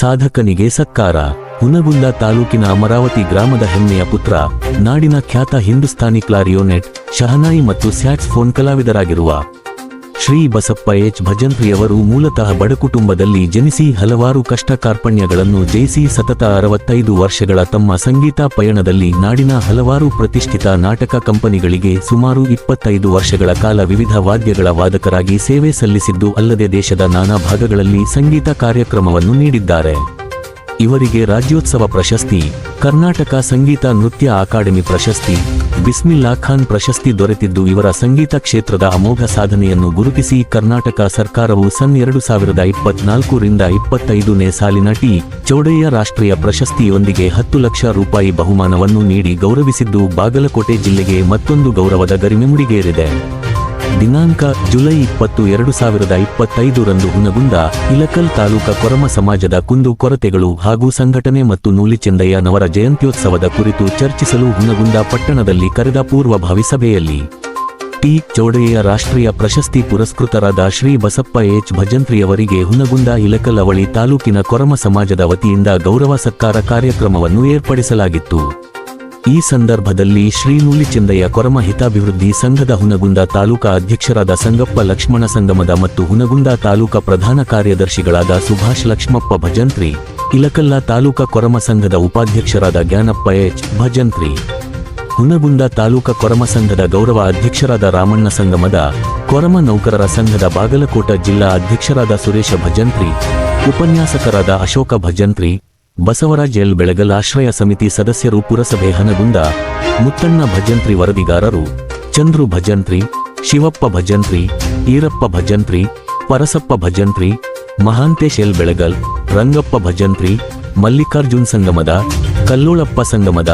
ಸಾಧಕನಿಗೆ ಸತ್ಕಾರ. ಹುನಗುಂದ ತಾಲೂಕಿನ ಅಮರಾವತಿ ಗ್ರಾಮದ ಹೆಮ್ಮೆಯ ಪುತ್ರ, ನಾಡಿನ ಖ್ಯಾತ ಹಿಂದೂಸ್ತಾನಿ ಕ್ಲಾರಿಯೋನೆಟ್, ಶಹನಾಯಿ ಮತ್ತು ಸ್ಯಾಕ್ಸ್ಫೋನ್ ಕಲಾವಿದರಾಗಿರುವ ಶ್ರೀ ಬಸಪ್ಪ ಎಚ್. ಭಜಂತ್ರಿಯವರು ಮೂಲತಃ ಬಡ ಕುಟುಂಬದಲ್ಲಿ ಜನಿಸಿ ಹಲವಾರು ಕಷ್ಟ ಕಾರ್ಪಣ್ಯಗಳನ್ನು ಜಯಿಸಿ ಸತತ ಅರವತ್ತೈದು ವರ್ಷಗಳ ತಮ್ಮ ಸಂಗೀತ ಪಯಣದಲ್ಲಿ ನಾಡಿನ ಹಲವಾರು ಪ್ರತಿಷ್ಠಿತ ನಾಟಕ ಕಂಪನಿಗಳಿಗೆ ಸುಮಾರು ಇಪ್ಪತ್ತೈದು ವರ್ಷಗಳ ಕಾಲ ವಿವಿಧ ವಾದ್ಯಗಳ ವಾದಕರಾಗಿ ಸೇವೆ ಸಲ್ಲಿಸಿದ್ದು ಅಲ್ಲದೆ ದೇಶದ ನಾನಾ ಭಾಗಗಳಲ್ಲಿ ಸಂಗೀತ ಕಾರ್ಯಕ್ರಮವನ್ನು ನೀಡಿದ್ದಾರೆ. ಇವರಿಗೆ ರಾಜ್ಯೋತ್ಸವ ಪ್ರಶಸ್ತಿ, ಕರ್ನಾಟಕ ಸಂಗೀತ ನೃತ್ಯ ಅಕಾಡೆಮಿ ಪ್ರಶಸ್ತಿ, ಬಿಸ್ಮಿಲ್ಲಾ ಖಾನ್ ಪ್ರಶಸ್ತಿ ದೊರೆತಿದ್ದು ಇವರ ಸಂಗೀತ ಕ್ಷೇತ್ರದ ಅಮೋಘ ಸಾಧನೆಯನ್ನು ಗುರುತಿಸಿ ಕರ್ನಾಟಕ ಸರ್ಕಾರವು ಸನ್ ಎರಡು ಸಾವಿರದ ಇಪ್ಪತ್ನಾಲ್ಕರಿಂದ ಇಪ್ಪತ್ತೈದನೇ ಸಾಲಿನ ಟಿ. ಚೌಡಯ್ಯ ರಾಷ್ಟ್ರೀಯ ಪ್ರಶಸ್ತಿಯೊಂದಿಗೆ ಹತ್ತು ಲಕ್ಷ ರೂಪಾಯಿ ಬಹುಮಾನವನ್ನು ನೀಡಿ ಗೌರವಿಸಿದ್ದು ಬಾಗಲಕೋಟೆ ಜಿಲ್ಲೆಗೆ ಮತ್ತೊಂದು ಗೌರವದ ಗರಿಮೆ ಮುಡಿಗೇರಿದೆ ದಿನಾಂಕ ಜುಲೈ ಇಪ್ಪತ್ತು ಎರಡು ಸಾವಿರದ ಇಪ್ಪತ್ತೈದರಂದು ಹುನಗುಂದ, ಇಲಕಲ್ ತಾಲೂಕ ಕೊರಮ ಸಮಾಜದ ಕುಂದು ಕೊರತೆಗಳು ಹಾಗೂ ಸಂಘಟನೆ ಮತ್ತು ನೂಲಿಚಂದಯ್ಯನವರ ಜಯಂತ್ಯೋತ್ಸವದ ಕುರಿತು ಚರ್ಚಿಸಲು ಹುನಗುಂದ ಪಟ್ಟಣದಲ್ಲಿ ಕರೆದ ಪೂರ್ವಭಾವಿ ಸಭೆಯಲ್ಲಿ ಟಿ. ಚೌಡಯ್ಯ ರಾಷ್ಟ್ರೀಯ ಪ್ರಶಸ್ತಿ ಪುರಸ್ಕೃತರಾದ ಶ್ರೀ ಬಸಪ್ಪ ಎಚ್. ಭಜಂತ್ರಿಯವರಿಗೆ ಹುನಗುಂದ, ಇಲಕಲ್ ಅವಳಿ ತಾಲೂಕಿನ ಕೊರಮ ಸಮಾಜದ ವತಿಯಿಂದ ಗೌರವ ಸತ್ಕಾರ ಕಾರ್ಯಕ್ರಮವನ್ನು ಏರ್ಪಡಿಸಲಾಗಿತ್ತು. ಈ ಸಂದರ್ಭದಲ್ಲಿ ಶ್ರೀ ನೂಲಿಚಂದಯ್ಯ ಕೊರಮ ಹಿತಾಭಿವೃದ್ಧಿ ಸಂಘದ ಹುನಗುಂದ ತಾಲೂಕಾ ಅಧ್ಯಕ್ಷರಾದ ಸಂಗಪ್ಪ ಲಕ್ಷ್ಮಣ ಸಂಗಮದ ಮತ್ತು ಹುನಗುಂದ ತಾಲೂಕಾ ಪ್ರಧಾನ ಕಾರ್ಯದರ್ಶಿಗಳಾದ ಸುಭಾಷ್ ಲಕ್ಷ್ಮಪ್ಪ ಭಜಂತ್ರಿ, ಇಲಕಲ್ಲ ತಾಲೂಕಾ ಕೊರಮ ಸಂಘದ ಉಪಾಧ್ಯಕ್ಷರಾದ ಜ್ಞಾನಪ್ಪ ಎಚ್ ಭಜಂತ್ರಿ, ಹುನಗುಂದ ತಾಲೂಕಾ ಕೊರಮ ಸಂಘದ ಗೌರವ ಅಧ್ಯಕ್ಷರಾದ ರಾಮಣ್ಣ ಸಂಗಮದ, ಕೊರಮ ನೌಕರರ ಸಂಘದ ಬಾಗಲಕೋಟ ಜಿಲ್ಲಾ ಅಧ್ಯಕ್ಷರಾದ ಸುರೇಶ ಭಜಂತ್ರಿ, ಉಪನ್ಯಾಸಕರಾದ ಅಶೋಕ ಭಜಂತ್ರಿ ಬಸವರಾಜ್ ಎಲ್ ಬೆಳಗಲ್ ಆಶ್ರಯ ಸಮಿತಿ ಸದಸ್ಯರು ಪುರಸಭೆ ಹನಗುಂದ, ಮುತ್ತಣ್ಣ ಭಜಂತ್ರಿ ವರದಿಗಾರರು, ಚಂದ್ರು ಭಜಂತ್ರಿ, ಶಿವಪ್ಪ ಭಜಂತ್ರಿ, ಈರಪ್ಪ ಭಜಂತ್ರಿ, ಪರಸಪ್ಪ ಭಜಂತ್ರಿ, ಮಹಾಂತೇಶ್ ಎಲ್ ಬೆಳಗಲ್, ರಂಗಪ್ಪ ಭಜಂತ್ರಿ, ಮಲ್ಲಿಕಾರ್ಜುನ್ ಸಂಗಮದ, ಕಲ್ಲೋಳಪ್ಪ ಸಂಗಮದ,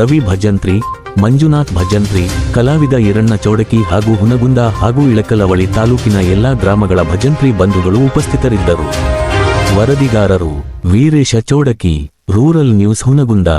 ರವಿ ಭಜಂತ್ರಿ, ಮಂಜುನಾಥ್ ಭಜಂತ್ರಿ, ಕಲಾವಿದ ಈರಣ್ಣ ಚೌಡಕಿ ಹಾಗೂ ಹುನಗುಂದ ಹಾಗೂ ಇಳಕಲವಳಿ ತಾಲೂಕಿನ ಎಲ್ಲಾ ಗ್ರಾಮಗಳ ಭಜಂತ್ರಿ ಬಂಧುಗಳು ಉಪಸ್ಥಿತರಿದ್ದರು. ವರದಿಗಾರರು ವೀರೇಶ ಚೋಡಕಿ ರೂರಲ್ ನ್ಯೂಸ್ ಹುನಗುಂದ